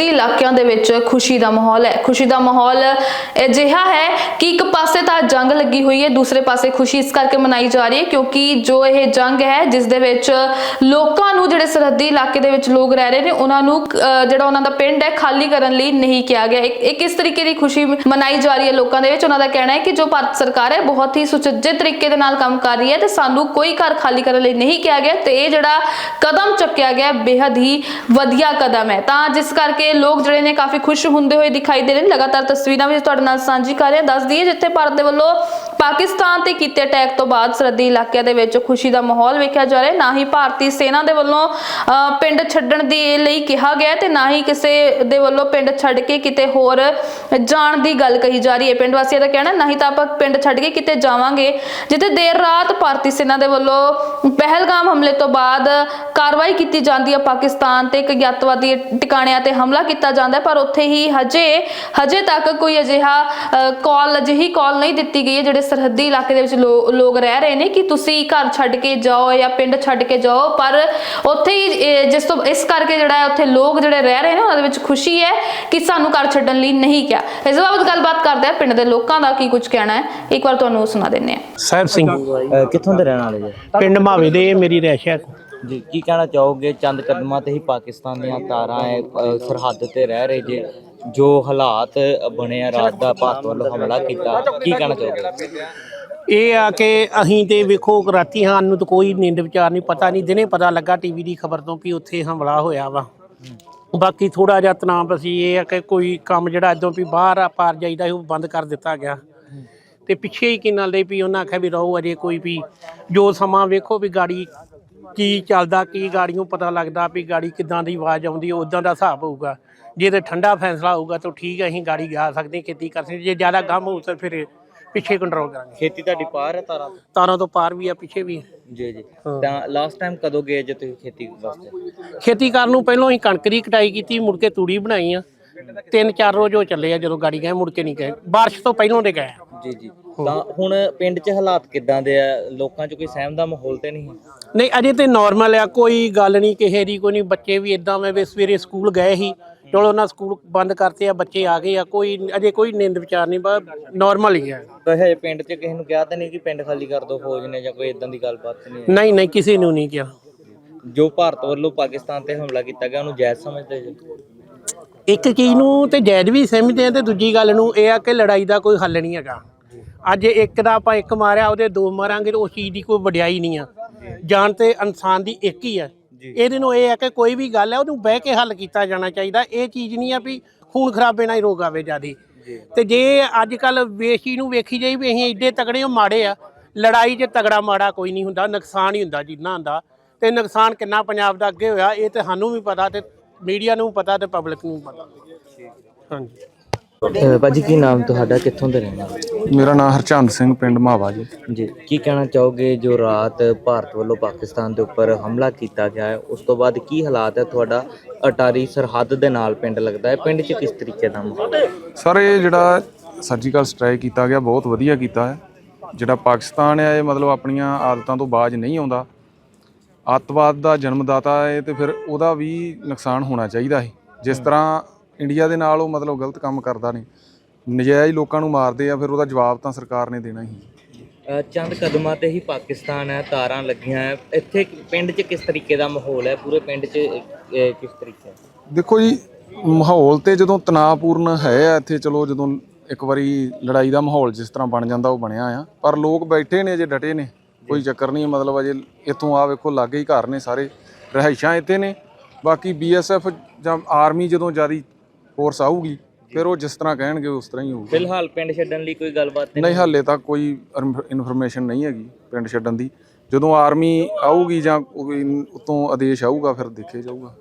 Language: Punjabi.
ਸਰਹੱਦੀ ਇਲਾਕਿਆਂ ਦੇ ਵਿੱਚ ਖੁਸ਼ੀ ਦਾ ਮਾਹੌਲ ਹੈ। ਖੁਸ਼ੀ ਦਾ ਮਾਹੌਲ ਅਜਿਹਾ ਹੈ ਕਿ ਇੱਕ ਪਾਸੇ ਤਾਂ ਜੰਗ ਲੱਗੀ ਹੋਈ ਹੈ, ਦੂਸਰੇ ਪਾਸੇ ਖੁਸ਼ੀ ਇਸ ਕਰਕੇ ਮਨਾਈ ਜਾ ਰਹੀ ਹੈ ਕਿਉਂਕਿ ਜੋ ਇਹ ਜੰਗ ਹੈ, ਜਿਸ ਦੇ ਵਿੱਚ ਲੋਕਾਂ ਨੂੰ ਜਿਹੜੇ ਸਰਹੱਦੀ ਇਲਾਕੇ ਦੇ ਵਿੱਚ ਲੋਕ ਰਹਿ ਰਹੇ ਨੇ, ਉਹਨਾਂ ਨੂੰ ਜਿਹੜਾ ਉਹਨਾਂ ਦਾ ਪਿੰਡ ਹੈ, ਖਾਲੀ ਕਰਨ ਲਈ ਨਹੀਂ ਕਿਹਾ ਗਿਆ। ਇੱਕ ਇੱਕ ਇਸ ਤਰੀਕੇ ਦੀ ਖੁਸ਼ੀ ਮਨਾਈ ਜਾ ਰਹੀ ਹੈ ਲੋਕਾਂ ਦੇ ਵਿੱਚ? ਉਹਨਾਂ ਦਾ ਕਹਿਣਾ ਹੈ ਕਿ ਜੋ ਭਾਰਤ ਸਰਕਾਰ ਹੈ, ਬਹੁਤ ਹੀ ਸੁਚੱਜੇ ਤਰੀਕੇ ਦੇ ਨਾਲ ਕੰਮ ਕਰ ਰਹੀ ਹੈ ਤੇ ਸਾਨੂੰ ਕੋਈ ਘਰ ਖਾਲੀ ਕਰਨ ਲਈ ਨਹੀਂ ਕਿਹਾ ਗਿਆ ਤੇ ਇਹ ਜਿਹੜਾ ਕਦਮ ਚੱਕਿਆ ਗਿਆ ਬੇहद ਹੀ ਵਧੀਆ ਕਦਮ ਹੈ। ਤਾਂ ਜਿਸ ਕਰਕੇ ਲੋਕ ਜਿਹੜੇ ਨੇ ਕਾਫੀ ਖੁਸ਼ ਹੁੰਦੇ ਹੋਏ ਦਿਖਾਈ ਦੇ ਰਹੇ ਨੇ। ਲਗਾਤਾਰ ਤਸਵੀਰਾਂ ਵੀ ਤੁਹਾਡੇ ਨਾਲ ਸਾਂਝੀ ਕਰ ਰਹੇ ਦੱਸ ਦਈਏ ਜਿੱਥੇ ਭਾਰਤ ਦੇ ਵੱਲੋਂ ਪਾਕਿਸਤਾਨ ਤੇ ਕੀਤੇ ਅਟੈਕ ਤੋਂ ਬਾਅਦ ਸਰਹੱਦੀ ਇਲਾਕਿਆਂ ਦੇ ਵਿੱਚ ਖੁਸ਼ੀ ਦਾ ਮਾਹੌਲ ਵੇਖਿਆ ਜਾ ਰਿਹਾ ਨਾ ਹੀ ਭਾਰਤੀ ਸੈਨਾ ਦੇ ਵੱਲੋਂ ਪਿੰਡ ਛੱਡਣ ਦੀ ਲਈ ਕਿਹਾ ਗਿਆ ਤੇ ਨਾ ਹੀ ਕਿਸੇ ਦੇ ਵੱਲੋਂ ਪਿੰਡ ਛੱਡ ਕੇ ਕਿਤੇ ਹੋਰ ਜਾਣ ਦੀ ਗੱਲ ਕਹੀ ਜਾ ਰਹੀ ਹੈ। ਪਿੰਡ ਵਾਸੀਆਂ ਦਾ ਕਹਿਣਾ ਹੈ, ਨਾ ਹੀ ਤਾਂ ਆਪਾਂ ਪਿੰਡ ਛੱਡ ਕੇ ਕਿਤੇ ਜਾਵਾਂਗੇ ਜਿੱਥੇ ਦੇਰ ਰਾਤ ਭਾਰਤੀ ਸੈਨਾ ਦੇ ਵੱਲੋਂ ਪਹਿਲਗਾਮ ਹਮਲੇ ਤੋਂ ਬਾਅਦ ਕਾਰਵਾਈ ਕੀਤੀ ਜਾਂਦੀ ਹੈ ਪਾਕਿਸਤਾਨ ਤੇ ਇੱਕ ਅੱਤਵਾਦੀ ਟਿਕਾਣਿਆਂ ਤੇ ਹਮਲਾ ਕੀਤਾ ਜਾਂਦਾ ਪਰ ਉੱਥੇ ਹੀ ਹਜੇ ਹਜੇ ਤੱਕ ਕੋਈ ਅਜਿਹਾ ਕਾਲ ਅਜਿਹੀ ਕਾਲ ਨਹੀਂ ਦਿੱਤੀ ਗਈ ਹੈ ਜਿਹੜੇ ਸਰਹੱਦੀ ਇਲਾਕੇ ਦੇ ਵਿੱਚ ਲੋਕ ਰਹਿ ਰਹੇ ਨੇ ਕਿ ਤੁਸੀਂ ਘਰ ਛੱਡ ਕੇ ਜਾਓ ਜਾਂ ਪਿੰਡ ਛੱਡ ਕੇ ਜਾਓ ਪਰ ਉੱਥੇ ਹੀ ਜਿਸ ਤੋਂ ਇਸ ਕਰਕੇ ਜਿਹੜਾ ਹੈ ਉੱਥੇ ਲੋਕ ਜਿਹੜੇ ਰਹਿ ਰਹੇ ਨੇ ਉਹਨਾਂ ਦੇ ਵਿੱਚ ਖੁਸ਼ੀ ਹੈ ਕਿ ਸਾਨੂੰ ਘਰ ਛੱਡਣ ਲਈ ਨਹੀਂ ਕਿਹਾ। ਇਸ ਬਾਬਤ ਗੱਲਬਾਤ ਕਰਦੇ ਆ ਪਿੰਡ ਦੇ ਲੋਕਾਂ ਦਾ ਕੀ ਕੁਝ ਕਹਿਣਾ ਹੈ। ਇੱਕ ਵਾਰ ਤੁਹਾਨੂੰ ਸੁਣਾ ਦਿੰਦੇ ਹਾਂ। ਸਾਹਿਬ ਸਿੰਘ ਕਿੱਥੋਂ ਦੇ ਰਹਿਣ ਵਾਲੇ ਜੀ? ਪਿੰਡ ਮਾਵੇ ਦੇ ਮੇਰੀ ਰਹਿਸ਼ ਜੀ, ਕੀ ਕਹਿਣਾ ਚਾਹੋਗੇ? ਚੰਦ ਕਦਮਾਂ ਤੇ ਹੀ ਪਾਕਿਸਤਾਨ ਦੀਆਂ ਤਾਰਾਂ ਹੈ ਅਹ, ਸਰਹੱਦ ਤੇ ਰਹਿ ਰਹੇ ਜੇ। ਜੋ ਹਾਲਾਤ ਬਣੇ ਆ, ਰਾਤ ਦਾ ਭਾਰਤ ਵੱਲੋਂ ਹਮਲਾ ਕੀਤਾ, ਕੀ ਕਹਿਣਾ ਚਾਹੋਗੇ? ਇਹ ਆ ਕਿ ਅਸੀਂ ਤੇ ਵੇਖੋ, ਰਾਤੀ ਹਾਂ ਨੂੰ ਤਾਂ ਕੋਈ ਨੀਂਦ ਵਿਚਾਰ ਨਹੀਂ, ਪਤਾ ਨਹੀਂ, ਦਿਨੇ ਪਤਾ ਲੱਗਾ ਟੀਵੀ ਦੀ ਖਬਰ ਤੋਂ ਕਿ ਉੱਥੇ ਹਮਲਾ ਹੋਇਆ ਵਾ। ਬਾਕੀ ਥੋੜਾ ਜਿਹਾ ਤਣਾਅ ਅਸੀਂ ਇਹ ਆ ਕਿ ਕੋਈ ਕੰਮ ਜਿਹੜਾ ਇਦੋਂ ਵੀ ਬਾਹਰ ਆ, ਪਾਰ ਜਾਈਦਾ ਸੀ, ਉਹ ਬੰਦ ਕਰ ਦਿੱਤਾ ਗਿਆ। ਤੇ ਪਿੱਛੇ ਹੀ ਕੀ ਨਾਲ ਵੀ ਉਹਨਾਂ ਆਖਿਆ ਵੀ ਰਹੋ, ਅਜੇ ਕੋਈ ਵੀ ਜੋ ਸਮਾਂ ਵੇਖੋ ਵੀ ਗਾੜੀ ਕੀ ਚੱਲਦਾ ਕੀ ਗਾੜੀਆਂ ਪਤਾ ਲੱਗਦਾ ਵੀ ਗਾੜੀ ਕਿੱਦਾਂ ਦੀ ਆਵਾਜ਼ ਆਉਂਦੀ ਉਦਾਂ ਦਾ ਹਿਸਾਬ ਹੋਊਗਾ। ਜੇ ਤੇ ਠੰਡਾ ਫੈਸਲਾ ਹੋਊਗਾ ਤਾਂ ਠੀਕ ਹੈ ਅਸੀਂ ਗਾੜੀ ਜਾ ਸਕਦੇ ਖੇਤੀ ਕਰ ਸਕਦੇ। ਜੇ ਜ਼ਿਆਦਾ ਗਮ ਹੋਊ ਤਾਂ ਫਿਰ ਪਿੱਛੇ ਕੰਟਰੋਲ ਕਰਾਂਗੇ। ਖੇਤੀ ਤੁਹਾਡੀ ਪਾਰ ਹੈ ਤਾਰਾਂ ਤਾਰਾਂ ਤੋਂ ਪਾਰ ਵੀ ਆ ਪਿੱਛੇ ਵੀ ਆ। ਜੀ ਜੀ। ਤਾਂ ਲਾਸਟ ਟਾਈਮ ਕਦੋਂ ਗਏ ਜੇ ਤੁਸੀਂ ਖੇਤੀ ਵਾਸਤੇ? ਖੇਤੀ ਕਰਨ ਨੂੰ ਪਹਿਲਾਂ ਹੀ ਕਣਕ ਦੀ ਕਟਾਈ ਕੀਤੀ ਮੁੜ ਕੇ ਤੂੜੀ ਬਣਾਈ ਆ। ਤਿੰਨ ਚਾਰ ਰੋਜ਼ ਹੋ ਚੱਲੇ ਆ ਜਦੋਂ ਗਾੜੀ ਗਏ ਮੁੜ ਕੇ ਨਹੀਂ ਗਏ। ਬਾਰਿਸ਼ ਤੋਂ ਪਹਿਲਾਂ ਦੇ ਗਏ ਆ। ਜੀ ਜੀ। ਤਾਂ ਹੁਣ ਪਿੰਡ 'ਚ ਹਾਲਾਤ ਕਿੱਦਾਂ ਦੇ ਆ? ਲੋਕਾਂ 'ਚ ਕੋਈ ਸਹਿਮ ਦਾ ਮਾਹੌਲ ਤੇ ਨਹੀਂ? ਨਹੀਂ ਅਜੇ ਤੇ ਨਾਰਮਲ ਆ ਕੋਈ ਗੱਲ ਨਹੀਂ ਕਿਸੇ ਦੀ ਕੋਈ ਨਹੀਂ ਬੱਚੇ ਵੀ ਇਦਾਂ ਮੈਂ ਵੀ ਸਵੇਰੇ ਸਕੂਲ ਗਏ ਸੀ। ਚਲੋ ਉਹਨਾਂ ਸਕੂਲ ਬੰਦ ਕਰਤੇ ਆ ਬੱਚੇ ਆ ਗਏ ਆ ਕੋਈ ਅਜੇ ਕੋਈ ਨਿੰਦ ਵਿਚਾਰ ਨਹੀਂ ਬਸ ਨਾਰਮਲ ਹੀ ਆ। ਤਾਂ ਹਜੇ ਪਿੰਡ 'ਚ ਕਿਸੇ ਨੂੰ ਕਿਹਾ ਤਾਂ ਨਹੀਂ ਕਿ ਪਿੰਡ ਖਾਲੀ ਕਰ ਦਿਓ ਫੌਜ ਨੇ ਜਾਂ ਕੋਈ ਇਦਾਂ ਦੀ ਗੱਲਬਾਤ ਨਹੀਂ ਹੈ? ਨਹੀਂ ਨਹੀਂ ਕਿਸੇ ਨੂੰ ਨਹੀਂ ਕਿਹਾ। ਜੋ ਭਾਰਤ ਵੱਲੋਂ ਪਾਕਿਸਤਾਨ ਤੇ ਹਮਲਾ ਕੀਤਾ ਗਿਆ ਉਹਨੂੰ ਜਾਇਜ਼ ਸਮਝਦੇ ਜੀ? ਇੱਕ ਚੀਜ਼ ਨੂੰ ਤੇ ਜਾਇਜ਼ ਵੀ ਸਮਝਦੇ ਆ ਤੇ ਦੂਜੀ ਗੱਲ ਨੂੰ ਇਹ ਆ ਕਿ ਲੜਾਈ ਦਾ ਕੋਈ ਹੱਲ ਨਹੀਂ ਹੈਗਾ। ਅੱਜ ਇੱਕ ਦਾ ਆਪਾਂ ਇੱਕ ਮਾਰਿਆ ਉਹਦੇ ਦੋ ਮਾਰਾਂਗੇ ਤੇ ਉਸ ਚੀਜ਼ ਦੀ ਕੋਈ ਵਡਿਆਈ ਨਹੀਂ ਆ। ਜਾਨ ਤੇ ਇਨਸਾਨ ਦੀ ਇੱਕ ਹੀ ਆ। ਇਹਦੇ ਨੂੰ ਇਹ ਆ ਕਿ ਕੋਈ ਵੀ ਗੱਲ ਹੈ ਉਹਨੂੰ ਬਹਿ ਕੇ ਹੱਲ ਕੀਤਾ ਜਾਣਾ ਚਾਹੀਦਾ। ਇਹ ਚੀਜ਼ ਨਹੀਂ ਆ ਵੀ ਖੂਨ ਖਰਾਬੇ ਨਾਲ ਹੀ ਰੋਗ ਆਵੇ ਜਿਆਦੀ। ਤੇ ਜੇ ਅੱਜ ਕੱਲ ਵੇਸ਼ੀ ਨੂੰ ਵੇਖੀ ਜਾਈ ਵੀ ਅਸੀਂ ਏਡੇ ਤਗੜੇ ਉਹ ਮਾੜੇ ਆ ਲੜਾਈ 'ਚ ਤਗੜਾ ਮਾੜਾ ਕੋਈ ਨਹੀਂ ਹੁੰਦਾ ਨੁਕਸਾਨ ਹੀ ਹੁੰਦਾ ਜਿੰਨਾ ਹੁੰਦਾ। ਤੇ ਨੁਕਸਾਨ ਕਿੰਨਾ ਪੰਜਾਬ ਦਾ ਅੱਗੇ ਹੋਇਆ ਇਹ ਤੇ ਸਾਨੂੰ ਵੀ ਪਤਾ ਤੇ ਮੀਡੀਆ ਨੂੰ ਵੀ ਪਤਾ ਤੇ ਪਬਲਿਕ ਨੂੰ ਵੀ ਪਤਾ। ਹਾਂਜੀ। ਭਾਜੀ ਕੀ ਨਾਮ ਤੁਹਾਡਾ? ਕਿੱਥੋਂ ਦੇ ਰਹਿਣ ਮੇਰਾ ਨਾਮ ਹਰਚੰਦ ਸਿੰਘ ਪਿੰਡ ਮਾਵਾ ਜੀ। ਜੀ ਕੀ ਕਹਿਣਾ ਚਾਹੋਗੇ ਜੋ ਰਾਤ ਭਾਰਤ ਵੱਲੋਂ ਪਾਕਿਸਤਾਨ ਦੇ ਉੱਪਰ ਹਮਲਾ ਕੀਤਾ ਗਿਆ ਹੈ? ਉਸ ਤੋਂ ਬਾਅਦ ਕੀ ਹਾਲਾਤ ਹੈ ਤੁਹਾਡਾ? ਅਟਾਰੀ ਸਰਹੱਦ ਦੇ ਨਾਲ ਪਿੰਡ ਲੱਗਦਾ ਹੈ। ਪਿੰਡ 'ਚ ਕਿਸ ਤਰੀਕੇ ਦਾ ਮਾਹੌਲ ਸਰ ਇਹ ਜਿਹੜਾ ਸਰਜੀਕਲ ਸਟ੍ਰਾਈਕ ਕੀਤਾ ਗਿਆ ਬਹੁਤ ਵਧੀਆ ਕੀਤਾ ਹੈ। ਜਿਹੜਾ ਪਾਕਿਸਤਾਨ ਹੈ ਇਹ ਮਤਲਬ ਆਪਣੀਆਂ ਆਦਤਾਂ ਤੋਂ ਬਾਜ ਨਹੀਂ ਆਉਂਦਾ। ਅੱਤਵਾਦ ਦਾ ਜਨਮਦਾਤਾ ਹੈ ਤੇ ਫਿਰ ਉਹਦਾ ਵੀ ਨੁਕਸਾਨ ਹੋਣਾ ਚਾਹੀਦਾ ਹੈ। ਜਿਸ ਤਰ੍ਹਾਂ ਇੰਡੀਆ ਦੇ ਨਾਲ ਉਹ ਮਤਲਬ ਗਲਤ ਕੰਮ ਕਰਦਾ ਨਹੀਂ। ਨਜਾਇਜ਼ ਲੋਕਾਂ ਨੂੰ ਮਾਰਦੇ ਆ ਫਿਰ ਉਹਦਾ ਜਵਾਬ ਤਾਂ ਸਰਕਾਰ ਨੇ ਦੇਣਾ ਹੀ। ਅ, ਚੰਦ ਕਦਮਾਂ ਤੇ ਹੀ ਪਾਕਿਸਤਾਨ ਹੈ ਤਾਰਾਂ ਲੱਗੀਆਂ ਹੈ। ਇੱਥੇ ਪਿੰਡ 'ਚ ਕਿਸ ਤਰੀਕੇ ਦਾ ਮਾਹੌਲ ਹੈ? ਪੂਰੇ ਪਿੰਡ 'ਚ ਅ, ਕਿਸ ਤਰੀਕੇ? ਦੇਖੋ ਜੀ ਮਾਹੌਲ ਤੇ ਜਦੋਂ ਤਣਾਅਪੂਰਨ ਹੈ ਆ ਇੱਥੇ ਚਲੋ ਜਦੋਂ ਇੱਕ ਵਾਰੀ ਲੜਾਈ ਦਾ ਮਾਹੌਲ ਜਿਸ ਤਰ੍ਹਾਂ ਬਣ ਜਾਂਦਾ ਉਹ ਬਣਿਆ ਆ। ਪਰ ਲੋਕ ਬੈਠੇ ਨੇ ਅਜੇ ਡਟੇ ਨੇ। ਕੋਈ ਚੱਕਰ ਨਹੀਂ ਮਤਲਬ ਅਜੇ ਇੱਥੋਂ ਆ ਵੇਖੋ ਲਾਗੇ ਹੀ ਘਰ ਨੇ ਸਾਰੇ। ਰਿਹਾਇਸ਼ਾਂ ਇੱਥੇ ਨੇ। ਬਾਕੀ ਬੀਐਸਐਫ ਜਾਂ ਆਰਮੀ ਜਦੋਂ ਜਿਆਦੀ ਫੋਰਸ ਆਊਗੀ ਫਿਰ ਉਹ ਜਿਸ ਤਰ੍ਹਾਂ ਕਹਿਣਗੇ ਉਸ ਤਰ੍ਹਾਂ ਹੀ ਹੋਊਗਾ। ਫਿਲਹਾਲ ਪਿੰਡ ਛੱਡਣ ਲਈ ਕੋਈ ਗੱਲਬਾਤ ਨਹੀਂ ਹਾਲੇ ਤੱਕ ਕੋਈ ਇਨਫੋਰਮੇਸ਼ਨ ਨਹੀਂ ਹੈਗੀ ਪਿੰਡ ਛੱਡਣ ਦੀ। ਜਦੋਂ ਆਰਮੀ ਆਊਗੀ ਜਾਂ ਕੋਈ ਉਤੋਂ ਆਦੇਸ਼ ਆਊਗਾ ਫਿਰ ਦੇਖਿਆ ਜਾਊਗਾ।